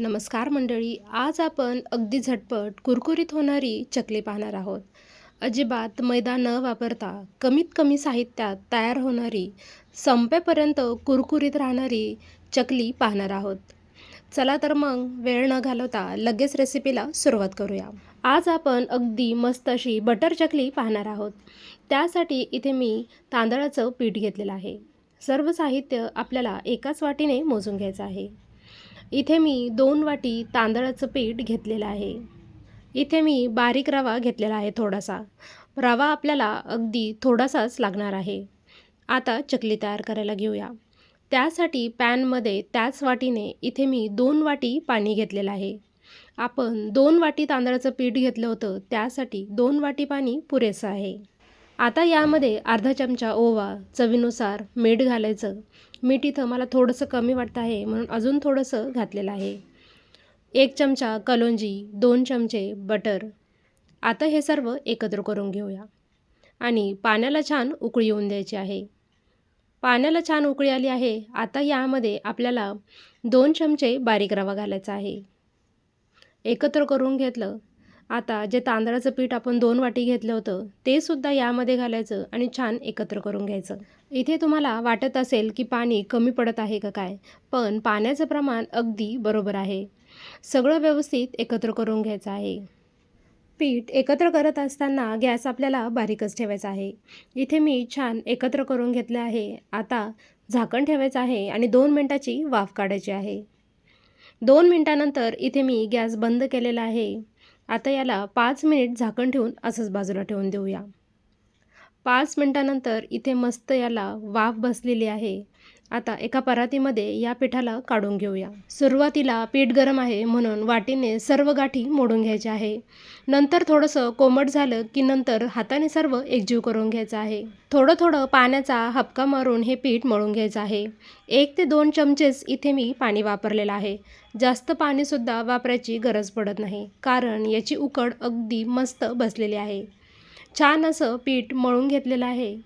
नमस्कार मंडळी आज आपण अगदी झटपट कुरकुरीत होणारी चकली पाहणार आहोत. अजिबात मैदा न वापरता कमीत कमी साहित्यात तयार होणारी संपेपर्यंत कुरकुरीत राहणारी चकली पाहणार आहोत. चला तर मग वेळ न घालवता लगेच रेसिपीला सुरुवात करूया. आज आपण अगदी मस्त अशी बटर चकली पाहणार आहोत. त्यासाठी इथे मी तांदळाचं पीठ घेतलेलं आहे. सर्व साहित्य आपल्याला एकाच वाटीने मोजून घ्यायचं आहे. इथे मी दोन वाटी तांदळाचं पीठ घेतलेलं आहे. इथे मी बारीक रवा घेतलेला आहे थोडासा. रवा आपल्याला अगदी थोडासाच लागणार आहे. आता चकली तयार करायला घेऊया. त्यासाठी पॅनमध्ये त्याच वाटीने इथे मी दोन वाटी पाणी घेतलेलं आहे. आपण दोन वाटी तांदळाचं पीठ घेतलं होतं त्यासाठी दोन वाटी पाणी पुरेसं आहे. आता यामध्ये अर्धा चमचा ओवा चवीनुसार मीठ घालायचं. मीठ इथं मला थोडंसं कमी वाटतं आहे म्हणून अजून थोडंसं घातलेलं आहे. एक चमचा कलोंजी दोन चमचे बटर. आता हे सर्व एकत्र करून घेऊया. आणि पाण्याला छान उकळी येऊन द्यायची आहे. पाण्याला छान उकळी आली आहे आता यामध्ये आपल्याला दोन चमचे बारीक रवा घालायचा आहे. एकत्र करून घेतलं आता जे तांदळाचं पीठ आपण दोन वाटी घेतलं होतं ते सुद्धा यामध्ये घालायचं आणि छान एकत्र करून घ्यायचं. इथे तुम्हाला वाटत असेल की पाणी कमी पडत आहे का काय पण पाण्याचं प्रमाण अगदी बरोबर आहे. सगळं व्यवस्थित एकत्र करून घ्यायचं आहे. पीठ एकत्र करत असताना गॅस आपल्याला बारीकच ठेवायचा आहे. इथे मी छान एकत्र करून घेतलं आहे. आता झाकण ठेवायचं आहे आणि दोन मिनटाची वाफ काढायची आहे. दोन मिनटानंतर इथे मी गॅस बंद केलेला आहे. आता याला पाच मिनिट झाकण ठेवून असंच बाजूला ठेवून देऊया. पाच मिनटानंतर इथे मस्त याला वाफ बसलेली आहे. आता एका परातीमध्ये या पिठाला काढून घेऊया. सुरुवातीला पीठ गरम आहे म्हणून वाटीने सर्व गाठी मोडून घ्यायच्या आहे. नंतर थोडंसं कोमट झालं की नंतर हाताने सर्व एकजीव करून घ्यायचं आहे. थोडं थोडं पाण्याचा हपका मारून हे पीठ मळून घ्यायचं आहे. एक ते दोन चमचेच इथे मी पाणी वापरलेलं आहे. जास्त पाणीसुद्धा वापरायची गरज पडत नाही कारण याची उकड अगदी मस्त बसलेली आहे. छान असं पीठ मळून घेतलेलं आहे.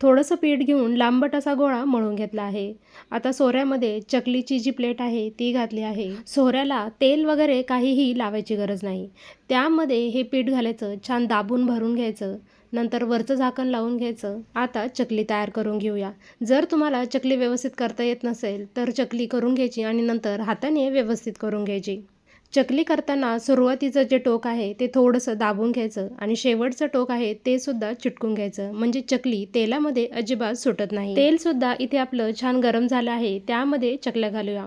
थोडंसं पीठ घेऊन लांबट असा गोळा मळून घेतला आहे. आता सोऱ्यामध्ये चकलीची जी प्लेट आहे ती घातली आहे. सोऱ्याला तेल वगैरे काहीही लावायची गरज नाही. त्यामध्ये हे पीठ घालायचं छान दाबून भरून घ्यायचं नंतर वरचं झाकण लावून घ्यायचं. आता चकली तयार करून घेऊया. जर तुम्हाला चकली व्यवस्थित करता येत नसेल तर चकली करून घ्यायची आणि नंतर हाताने व्यवस्थित करून घ्यायची. चकली करताना सुरुवातीचं जे टोक आहे ते थोडंसं दाबून घ्यायचं आणि शेवटचं टोक आहे ते सुद्धा चिटकून घ्यायचं. म्हणजे चकली तेलामध्ये अजिबात सुटत नाही. तेलसुद्धा इथे आपलं छान गरम झालं आहे त्यामध्ये चकल्या घालूया.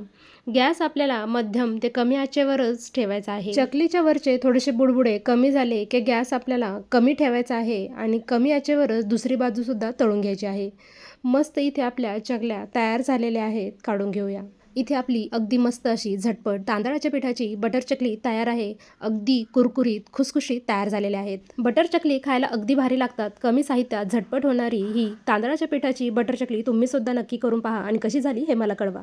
गॅस आपल्याला मध्यम ते कमी आचेवरच ठेवायचा आहे. चकलीच्या वरचे थोडेसे बुडबुडे कमी झाले की गॅस आपल्याला कमी ठेवायचा आहे आणि कमी आचेवरच दुसरी बाजूसुद्धा तळून घ्यायची आहे. मस्त इथे आपल्या चकल्या तयार झालेल्या आहेत काढून घेऊया. इथे आपली अगदी मस्त अशी झटपट तांदळाच्या पिठाची बटर चकली तयार आहे. अगदी कुरकुरीत खुसखुशीत तयार झालेल्या आहेत. बटर चकली खायला अगदी भारी लागतात. कमी साहित्यात झटपट होणारी ही तांदळाच्या पिठाची बटर चकली तुम्ही सुद्धा नक्की करून पहा आणि कशी झाली हे मला कळवा.